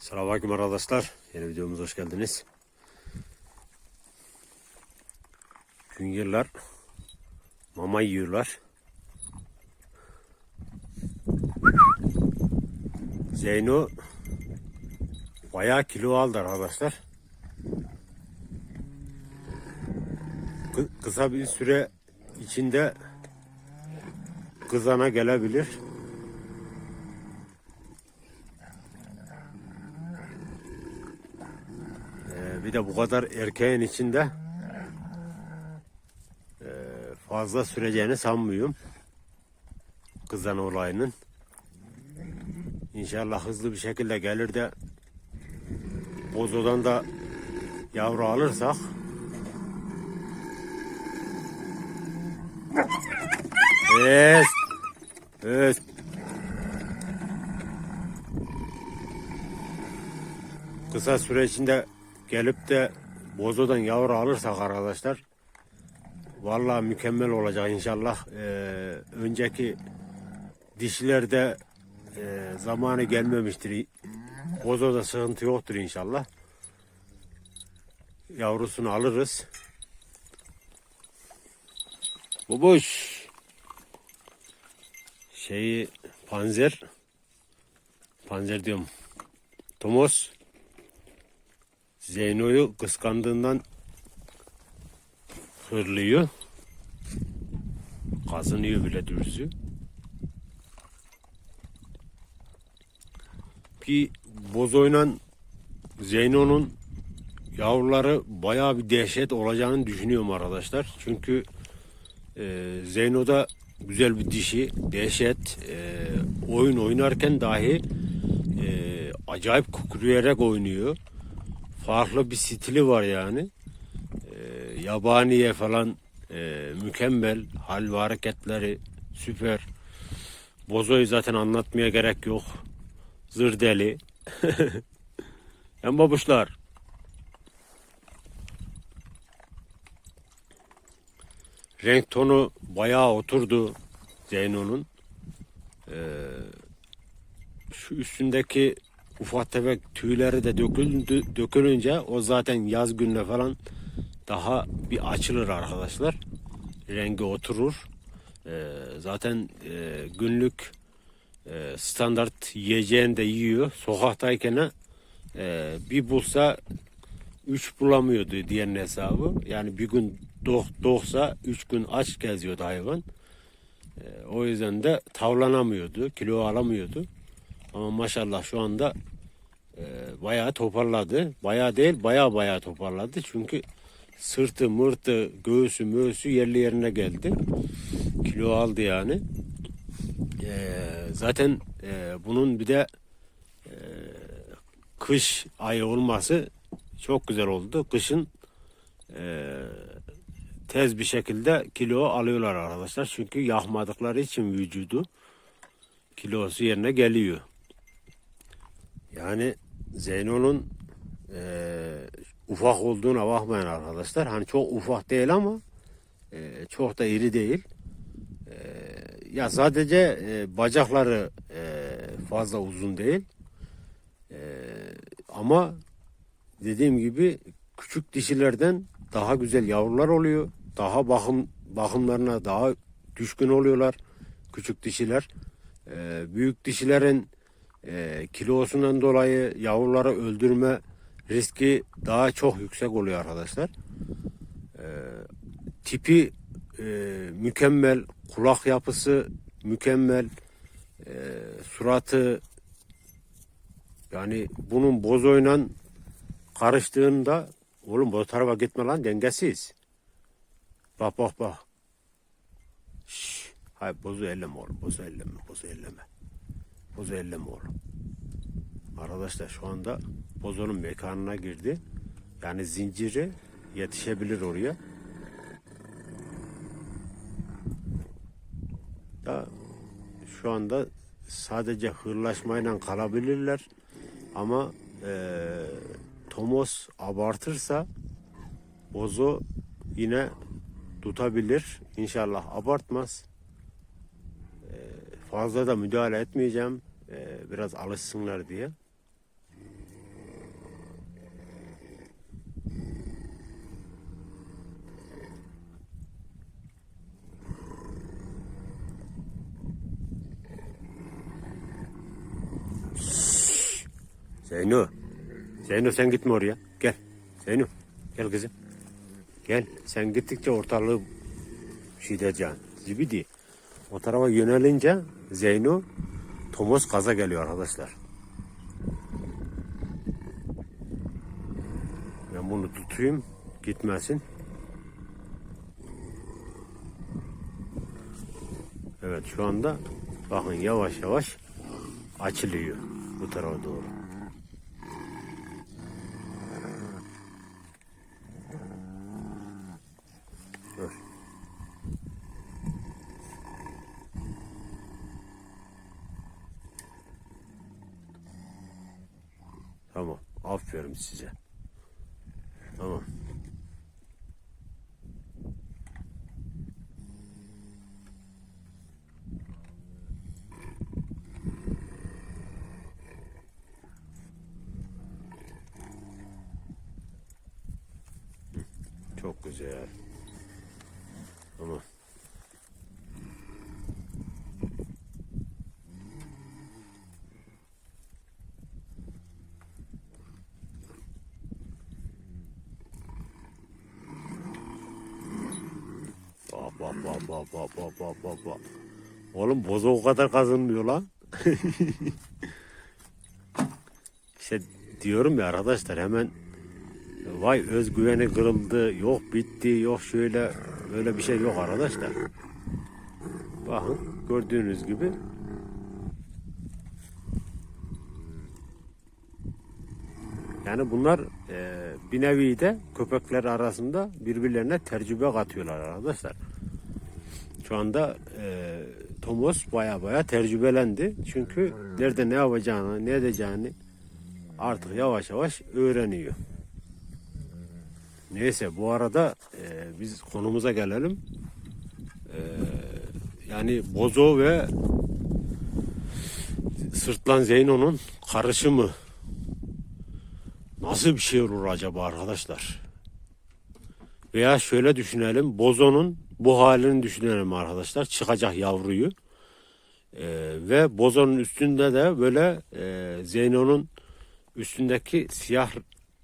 Selamünaleyküm arkadaşlar. Yeni videomuza hoş geldiniz. Güngörler mama yiyorlar. Zeyno bayağı kilo aldı arkadaşlar. Kı- Kısa bir süre içinde kızana gelebilir. Ee, bir de bu kadar erkeğin içinde ee, fazla süreceğini sanmıyorum. Kızan olayının. İnşallah hızlı bir şekilde gelir de bozodan da yavru alırsak Evet. Evet. kısa süre içinde gelip de bozodan yavru alırsak arkadaşlar vallahi mükemmel olacak inşallah. Ee, önceki dişilerde e, zamanı gelmemiştir. Bozoda sıkıntı yoktur inşallah. Yavrusunu alırız. Babuş. Şeyi panzer. Panzer diyorum. Tomos. Zeyno'yu kıskandığından hırlıyor. Kazınıyor bile dürzü. Ki Bozo'yla Zeyno'nun yavruları bayağı bir dehşet olacağını düşünüyorum arkadaşlar. Çünkü e, Zeyno'da güzel bir dişi, dehşet, e, oyun oynarken dahi e, acayip kukuruyarak oynuyor farklı bir stili var yani. Ee, yabaniye falan e, mükemmel. Hal ve hareketleri süper. Bozo'yu zaten anlatmaya gerek yok. Zır deli. Hem babuşlar. Renk tonu bayağı oturdu Zeyno'nun. Ee, şu üstündeki ufak tefek tüyleri de döküldü, dökülünce o zaten yaz gününe falan daha bir açılır arkadaşlar. Rengi oturur. Ee, zaten e, günlük e, standart yiyeceğini de yiyor. Sokaktayken e, bir bulsa üç bulamıyordu diğerinin hesabı. Yani bir gün doğ, doğsa üç gün aç geziyordu hayvan. E, o yüzden de tavlanamıyordu, kilo alamıyordu. Ama maşallah şu anda bayağı toparladı. Bayağı değil bayağı bayağı toparladı. Çünkü sırtı mırtı göğsü möğsü yerli yerine geldi. Kilo aldı yani. E, zaten e, bunun bir de e, kış ayı olması çok güzel oldu. Kışın e, tez bir şekilde kilo alıyorlar arkadaşlar. Çünkü yakmadıkları için vücudu kilosu yerine geliyor. Yani Zeyno'nun eee, ufak olduğuna bakmayın arkadaşlar. Hani çok ufak değil ama eee, çok da iri değil. Eee, ya sadece eee, bacakları eee, fazla uzun değil. Eee, ama dediğim gibi küçük dişilerden daha güzel yavrular oluyor. Daha bakım bakımlarına daha düşkün oluyorlar küçük dişiler. Eee, büyük dişilerin e, kilosundan dolayı yavruları öldürme riski daha çok yüksek oluyor arkadaşlar. E, tipi e, mükemmel, kulak yapısı mükemmel, e, suratı yani bunun bozoyla karıştığında oğlum bu tarafa gitme lan dengesiz. Bak bak bak. Şş, hayır bozu elleme oğlum bozu elleme bozu elleme. Bozu elleme oğlum. Arkadaşlar şu anda bozonun mekanına girdi. Yani zinciri yetişebilir oraya. Da şu anda sadece hırlaşmayla kalabilirler. Ama eee Tomos abartırsa bozo yine tutabilir. İnşallah abartmaz. Fazla da müdahale etmeyeceğim biraz alışsınlar diye. Zeyno. Zeyno sen gitme oraya. Gel. Zeyno. Gel kızım. Gel. Sen gittikçe ortalığı şiddet can. Zibidi. O tarafa yönelince Zeyno Tomos kaza geliyor arkadaşlar. Ben bunu tutayım. Gitmesin. Evet şu anda bakın yavaş yavaş açılıyor bu tarafa doğru. Tamam. Aferin size. Tamam. Çok güzel. Tamam. bak bak bak bak bak bak bak bak. Oğlum boza o kadar kazınmıyor lan. işte diyorum ya arkadaşlar hemen vay özgüveni kırıldı yok bitti yok şöyle böyle bir şey yok arkadaşlar. Bakın gördüğünüz gibi Yani bunlar e, bir nevi de köpekler arasında birbirlerine tecrübe katıyorlar arkadaşlar. Şu anda e, Tomos baya baya tecrübelendi. Çünkü nerede ne yapacağını, ne edeceğini artık yavaş yavaş öğreniyor. Neyse bu arada e, biz konumuza gelelim. E, yani Bozo ve Sırtlan Zeyno'nun karışımı nasıl bir şey olur acaba arkadaşlar? Veya şöyle düşünelim. Bozo'nun bu halini düşünelim arkadaşlar. Çıkacak yavruyu. E, ve Bozo'nun üstünde de böyle e, Zeyno'nun üstündeki siyah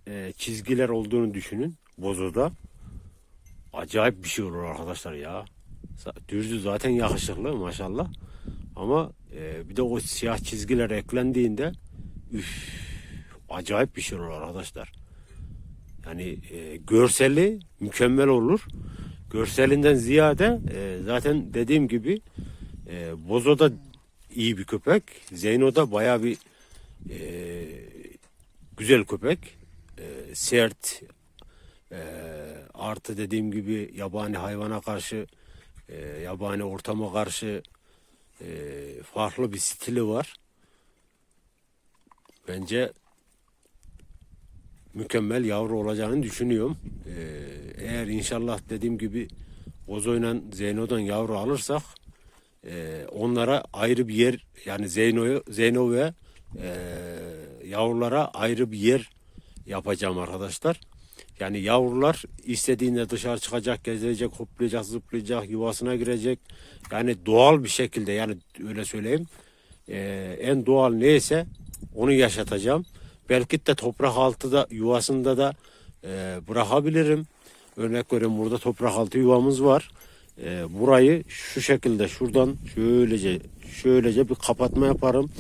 e, çizgiler olduğunu düşünün. Bozo'da. Acayip bir şey olur arkadaşlar ya. Dürzü zaten yakışıklı maşallah. Ama e, bir de o siyah çizgiler eklendiğinde üf, acayip bir şey olur arkadaşlar. Yani e, görseli mükemmel olur. Görselinden ziyade e, zaten dediğim gibi e, Bozo da iyi bir köpek. Zeyno da baya bir e, güzel köpek. E, sert, e, artı dediğim gibi yabani hayvana karşı, e, yabani ortama karşı e, farklı bir stili var. Bence mükemmel yavru olacağını düşünüyorum. E, eğer inşallah dediğim gibi Bozo'yla Zeyno'dan yavru alırsak e, onlara ayrı bir yer yani Zeyno'yu Zeyno ve e, yavrulara ayrı bir yer yapacağım arkadaşlar. Yani yavrular istediğinde dışarı çıkacak, gezecek, hoplayacak, zıplayacak, yuvasına girecek. Yani doğal bir şekilde yani öyle söyleyeyim. Ee, en doğal neyse onu yaşatacağım. Belki de toprak altı da yuvasında da e, bırakabilirim. Örnek veriyorum burada toprak altı yuvamız var. E, burayı şu şekilde şuradan şöylece şöylece bir kapatma yaparım.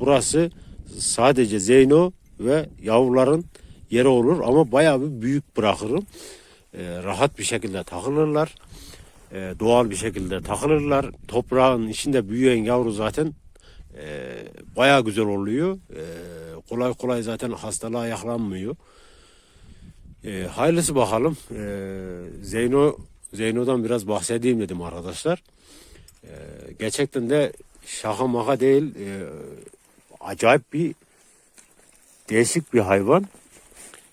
Burası sadece Zeyno ve yavruların yeri olur ama bayağı bir büyük bırakırım. Ee, rahat bir şekilde takılırlar. Ee, doğal bir şekilde takılırlar. Toprağın içinde büyüyen yavru zaten e, bayağı güzel oluyor. Ee, kolay kolay zaten hastalığa yakalanmıyor. Ee, hayırlısı bakalım. Ee, Zeyno Zeyno'dan biraz bahsedeyim dedim arkadaşlar. Ee, gerçekten de şaka maka değil. Ee, acayip bir değişik bir hayvan.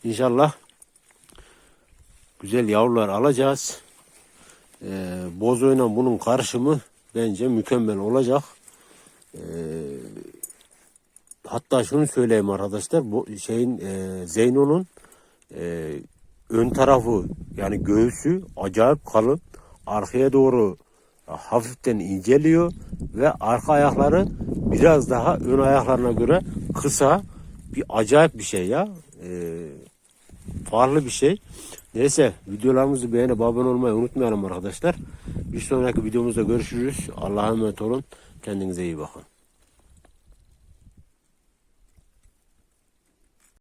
İnşallah güzel yavrular alacağız. Ee, bozoyla bunun karışımı bence mükemmel olacak. Ee, hatta şunu söyleyeyim arkadaşlar. Bu şeyin e, Zeyno'nun e, ön tarafı yani göğsü acayip kalın. Arkaya doğru hafiften inceliyor ve arka ayakları biraz daha ön ayaklarına göre kısa bir acayip bir şey ya. Ee, farklı bir şey. Neyse videolarımızı beğenip abone olmayı unutmayalım arkadaşlar. Bir sonraki videomuzda görüşürüz. Allah'a emanet olun. Kendinize iyi bakın.